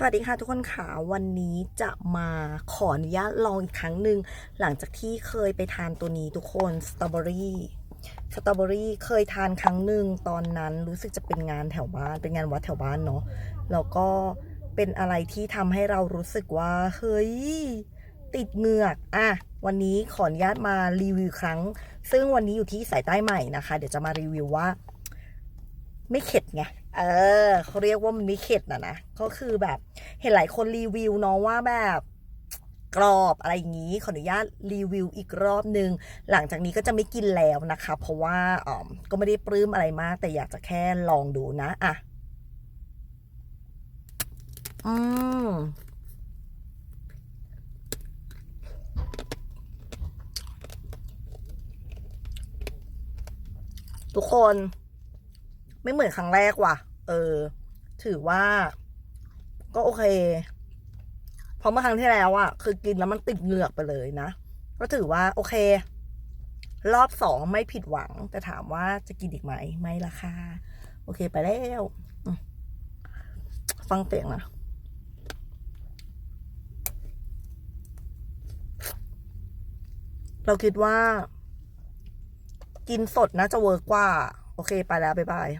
สวัสดีค่ะทุกคนค่ะวันนี้จะมาขออนุญาตลองอีกครั้งหนึ่งหลังจากที่เคยไปทานตัวนี้ทุกคนสตรอเบอรี่สตรอเบอรี่เคยทานครั้งหนึ่งตอนนั้นรู้สึกจะเป็นงานแถวบ้าน เป็นงานวัดแถวบ้านเนาะแล้วก็เป็นอะไรที่ทำให้เรารู้สึกว่าเฮ้ยติดเหงือกอะวันนี้ขออนุญาตมารีวิวครั้ง ซึ่งวันนี้อยู่ที่สายใต้ใหม่นะคะ เดี๋ยวจะมารีวิวว่า ไม่เข็ดไง เออเขาเรียกว่ามันไม่เข็ดนะนะก็คือแบบเห็นหลายคนรีวิวเนาะว่าแบบกรอบอะไรอย่างนี้ขออนุญาตรีวิวอีกรอบนึง หลังจากนี้ก็จะไม่กินแล้วนะคะ เพราะว่าอ๋อก็ไม่ได้ปลื้มอะไรมาก แต่อยากจะแค่ลองดูนะอะอืมทุกคน ไม่เหมือนครั้งแรกว่ะ เออ ถือว่า ก็โอเค เพราะเมื่อครั้งที่แล้วอะคือกินแล้วมันติดเหงือกไปเลยนะ ก็ถือว่า โอเค รอบสองไม่ผิดหวัง แต่ถามว่าจะกินอีกไหม ไม่ละค่ะ โอเคไปแล้ว ฟังเสียงนะเราคิดว่า กินสดน่าจะเวิร์กกว่า โอเค ไปแล้ว บ๊ายบาย